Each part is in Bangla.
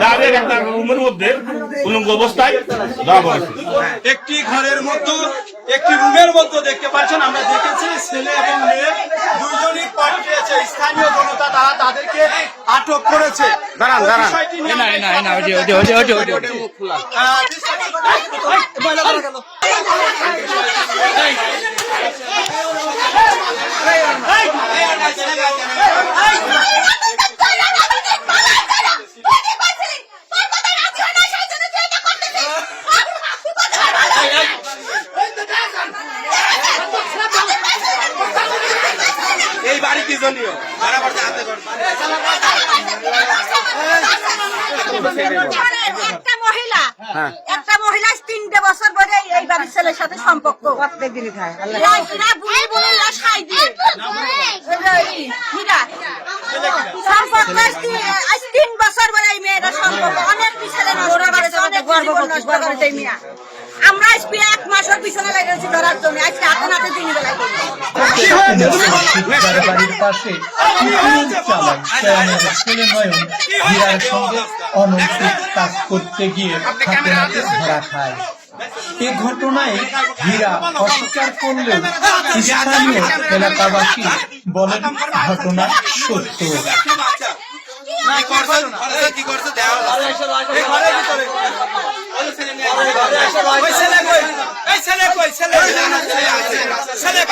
ডাইরেক্ট একটা রুমের মধ্যে উলঙ্গ অবস্থায় একটি ঘরের মধ্যে একটি রুমের মধ্যে দেখতে পাচ্ছেন আমরা দেখেছি ছেলে এবং মেয়ে দুইজনই পাঠিয়েছে স্থানীয় জনতা তারা তাদেরকে আটক করেছে। দাঁড়ান, দাঁড়ান। বিষয়টি নিয়ে না, না, না, ওই যে, ওই যে, ওই যে, ওই যে, ওই যে, ওই যে। আহ, বিষয়টি- ময়লা করা গেল। এই বাড়ি কি জনীয় বরাবর হাতে একটা মহিলা একটা মহিলা তিনটে বছর ধরে এই বাড়ির ছেলের সাথে সম্পর্ক। এরা এরা বুড়ি বুড়ি এরা দিয়ে। সম্পর্ক তিন- বছর ধরে এই মেয়েরা সম্পর্ক। অনেক ছেলে নষ্ট করেছে অনেক জীবন নষ্ট করেছে এই মেয়ে। আমরা আজ এক মাসের পিছনে লেগেছি ধরার জন্য। আজকে হাতে নাতে দিন বেলায় বাড়ির পাশে টিফিন চালায় সয়ানের ছেলে নয়ন হীরার সঙ্গে অনৈতিক কাজ করতে গিয়ে হাতে হাতে ধরা খায় এ ঘটনায় হীরা অস্বীকার করলেও স্থানীয় এলাকাবাসী বলেন ঘটনা সত্য কি করছ? কি করছ? দেওয়া এই ঘরের ভিতরে। ওই ছেলে কই? এই ছেলে কই? ছেলে ছেলে কই? ছেলে নিয়ে আসো। দুটো নিয়ে আসো। ওই আমারই ছেলে। দেখতে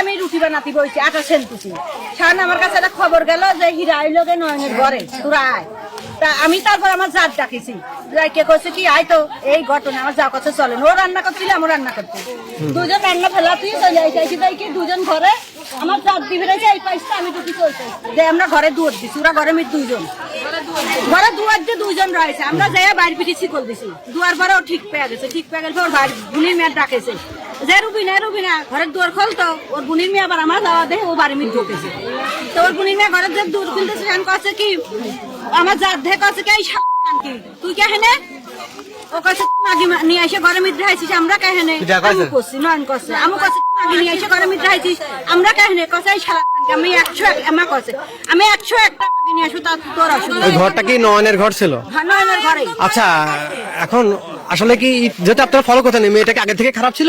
আমি রুটি বানাতে বইছি, আটা সেলতেছি সামনে আমার কাছে একটা খবর গেল যে হীরা আইলো গে নয়নের ঘরে, তোরা আয়। তা আমি তারপর আমার জাত ডাকিছি। কে কইছে কি, আয় তো, এই ঘটনা আমার যা কথা চলে ও রান্না করছিল আমি রান্না করতে দুজন রান্না ফেলা তুই চলে আইসি আইসি তাই কি দুজন ঘরে। আমার জাত দিবে এই পাইছে আমি রুটি চলতে যে আমরা ঘরে দুয়ার দিছি, ওরা ঘরে মিট দুইজন। ঘরে দুয়ার দিয়ে দুইজন রয়েছে। আমরা যাই বাইরে পিঠে শিকল দিছি। দুয়ার পরে ও ঠিক পেয়ে গেছে ঠিক পেয়ে গেছে ওর ভাই বুনির মেয়ে ডাকেছে। যে রুবিনা রুবিনা ঘরের দুয়ার খোল তো ওর বুনির মেয়ে আবার আমার যাওয়া দেয় ও বাড়ি মিট ঢুকেছে। তো ওর বুনির মেয়ে ঘরের যে দূর খুলতেছে সেখান কাছে কি আমার জাত ধে কাছে কি তুই কে হেনে? ও কাছে মাগি নিয়ে এসে ঘরে মিট রাইছিস আমরা কে হেনে? আমি করছি নয়ন করছে আমি কাছে মাগি নিয়ে এসে ঘরে মিট রাইছিস আমরা কে হেনে? কাছে আমি একশো এক আমার কাছে আমি একশো একটা নিয়ে আসু তার তোর ওই ঘরটা কি নয়নের ঘর ছিল? হ্যাঁ, নয়নের ঘরে আচ্ছা এখন আসলে কি যেহেতু আপনারা ফলো করতেন মেয়েটাকে আগে থেকে খারাপ ছিল?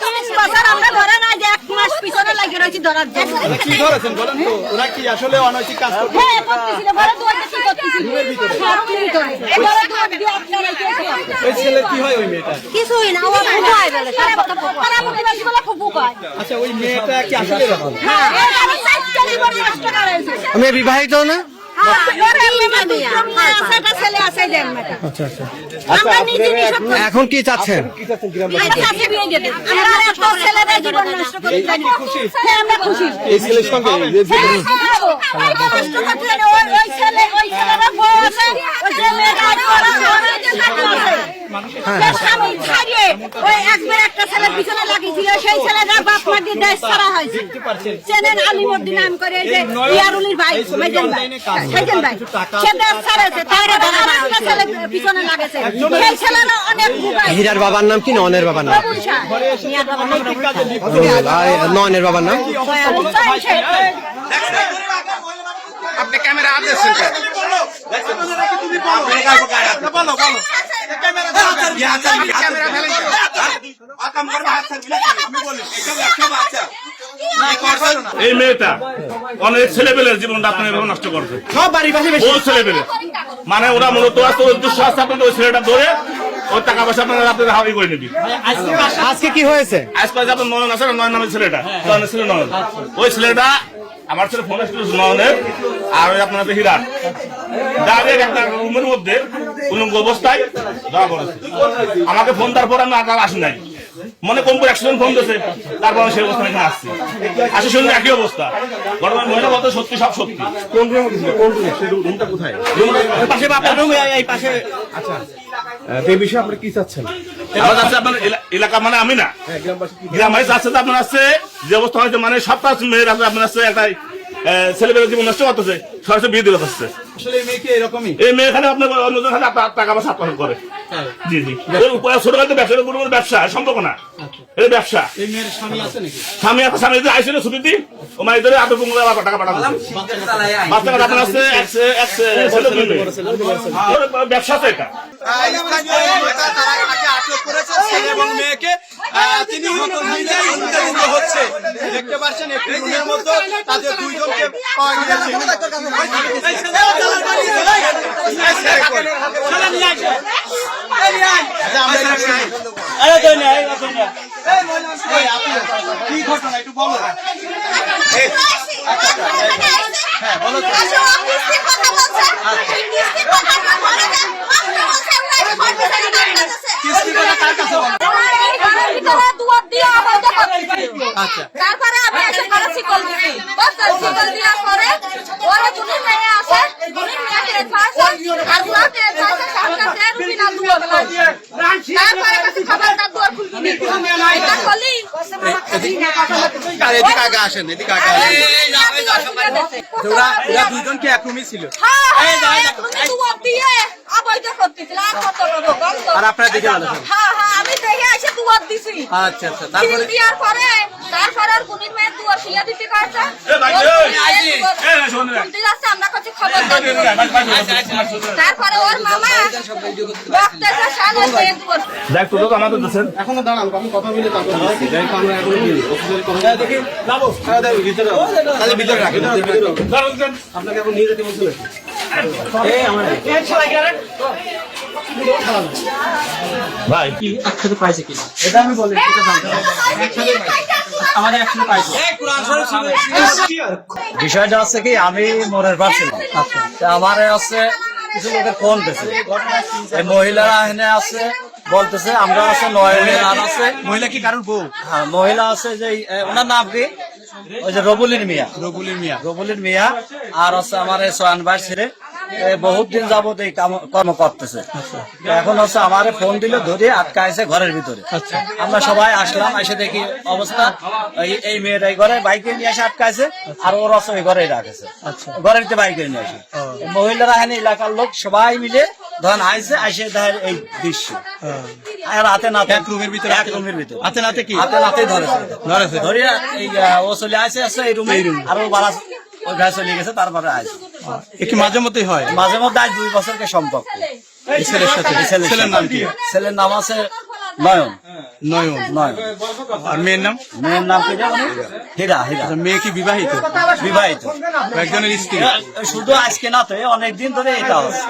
তিরিশ বছর আমরা ধরে না যে এক মাস পিছনে লাগিয়ে রয়েছি ধরার জন্য। কি ধরেছেন বলেন তো? ওরা কি আসলে অনৈতিক কাজ করছে হ্যাঁ? হ্যাঁ, হয় কিছুই না হয় আচ্ছা ওই মেয়েটা কি আসলে হ্যাঁ মেয়ে বিবাহিত না হ্যাঁ। এখন কি চাচ্ছেন। হ্যাঁ, হ্যাঁ, ওই- ছেলে, ওই ছেলেরা ওই যে মেয়েটা আছে, ওরা ঘরে যে চাকরি আছে। সে স্বামী ছাড়িয়ে, ওই একবার একটা ছেলের পিছনে লাগিয়েছিল, সেই ছেলেটার বাপ মা দিয়ে দেশ ছাড়া হয়েছে। চেনেন আলিমুদ্দিন নাম করে, যে ইয়ারুলির ভাই, মেজেন ভাই, মেজেন ভাই। সে দেশ ছাড়েছে, তার একটা ছেলে পিছনে লাগেছে। সেই ছেলেরা অনেক হীরার বাবার নাম কি? ননের বাবার নাম। আর নয়নের বাবার নাম। আপনি ক্যামেরা হাত হ্যাঁ? এই মেয়েটা অনেক ছেলেপেলের জীবনটা আপনার এভাবে নষ্ট করছে সব বাড়ি ছেলেপেলে মানে ওরা মূলত উদ্দেশ্য আপনাদের ওই ছেলেটা ধরে ওই টাকা পয়সা আপনারা আপনাদের হাওয়াই করে নিবি। আজকে কি হয়েছে? আজ পাশে আপনার নয়ন আছে নয়ন নামের ছেলেটা? নয়নের ছেলে নয়ন। ওই ছেলেটা আমার ছেলে ফোন আসছিল নয়নের আর ওই আপনার হীরা ডাইরেক্ট একটা রুমের মধ্যে উলঙ্গ অবস্থায় ধরা পড়েছে আমাকে ফোন দেওয়ার পর আমি আর আসি নাই। মনে কম করে একশো জন ফোন দিয়েছে তারপর আমি সেই অবস্থা এখানে আসছি। আসে শুনলে একই অবস্থা। বর্তমান মহিলা বলতে সত্যি সব সত্যি। কোন রুমে গেছিল কোন রুমে সেই রুমটা কোথায়? পাশে বাপের রুম এই পাশে। আচ্ছা। এই বিষয়ে আপনি কি চাচ্ছেন? আমার কাছে আপনার এলা- এলাকা মানে আমি না। গ্রামবাসী গ্রামবাসী আছে গ্রামে যাচ্ছে তো আপনার আছে যে অবস্থা হয়েছে মানে সপ্তাহ মেয়ের আছে আপনার আছে একটা ছেলেবেলা জীবন নষ্ট করতেছে সরাসরি বিয়ে দিতে হচ্ছে এই মেয়েকে এরকমই? এই মেয়ে এখানে আপনার অন্যজন খালি টাকা পয়সা আত্মসাৎ করে। জি জি। এর উপরে ব্যবসা কোনো কোনো ব্যবসা সম্পর্ক না। এটা ব্যবসা। স্বামী আছে স্বামী যদি আইসিলে ছুটি দিই ও মানে ধরে আটক আবার টাকা পাঠাবো। আপনার ছেলে দুই মেয়ে। ওর ব্যবসা তো এটা। তিনি হচ্ছে। দেখতে পাচ্ছেন একটি রুমের মধ্যে তাদের দুইজনকে কি ঘটনা একটু কার। তারপরে আমি এসে ঘরে শিকল দিছি বুঝছেন শিকল দেওয়ার পরে ওরা দুনির মেয়ে আছে দুনির মেয়ে টের পাইছে আর ওরা টের পাইছে সরকার দেয় রুবিনা দুয়ার তারপরে কাছে খবরদার দুয়ার খুলবি না এটা করলি আর এদিকে আগে আসেন এদিকে আগে আসেন ওরা ওরা দুইজন কি এক ছিল হ্যাঁ হ্যাঁ আর আপনারা দেখে হ্যাঁ হ্যাঁ আমি দেখে এসে দুয়ার দিছি আচ্ছা আচ্ছা তারপরে দেওয়ার পরে তারপরে আর গুনির মেয়ের দুয়ার খুলে দিতে কয়েছে আমরা খবর তারপরে ওর মামা দেখ তো আমাদের দেশের এখনও দাঁড়ান আমি কথা বলে তারপর বলছি। যাই আপনাকে এখন নিয়ে দিই। অফিসের কথা কি? একসাথে পাইছে কি? এটা আমি ভাই বিষয়টা আছে কি আমি মনের পাশে। আমার আছে কিছু লোকের ফোন দিয়েছে মহিলারা এখানে আছে। বলতেছে আমরা আছে আর আছে। মহিলা কি কারোর বউ? হ্যাঁ, মহিলা আছে যে ওনার নাম কি? ওই যে রবুলিন মিয়া। রবুলের মিয়া। রবুলিন মিয়া আর হচ্ছে আমার এই সোয়ান ভাই ছেড়ে বহুত দিন যাবত এই কর্ম করতেছে। এখন হচ্ছে আমারে ফোন দিলে ধরে আটকাইছে ঘরের ভিতরে। আমরা সবাই আসলাম এসে দেখি অবস্থা। এই- এই মেয়েটাই ঘরে বাইকে নিয়ে এসে আটকাইছে আর ওর হচ্ছে ওই ঘরেই রাখেছে। ঘরের ভিতরে বাইকে নিয়ে আসে। মহিলারা এখানে এলাকার লোক সবাই মিলে ধরেন আইসে আইসে এই দৃশ্য। আর হাতে নাতে এক রুমের ভিতরে এক রুমের ভিতরে। হাতে নাতে কি? হাতে নাতে ধরেছে। ধরেছে। ধরিয়া এই ও চলে আসে এই রুমে। আর ও বাড়া ওই চলে গেছে তারপরে মাঝে মধ্যেই হয়? মাঝে মধ্যে আজ দুই বছরকে সম্পর্ক। ছেলের সাথে ছেলের নাম কি? ছেলের নাম আছে নয়ন। নয়ন। নয়ন। আর মেয়ের নাম? মেয়ের নাম হীরা হীরা। আচ্ছা, মেয়ে কি বিবাহিত? বিবাহিত। একজনের স্ত্রী। শুধু আজকে না তো অনেক দিন ধরে এটা হচ্ছে।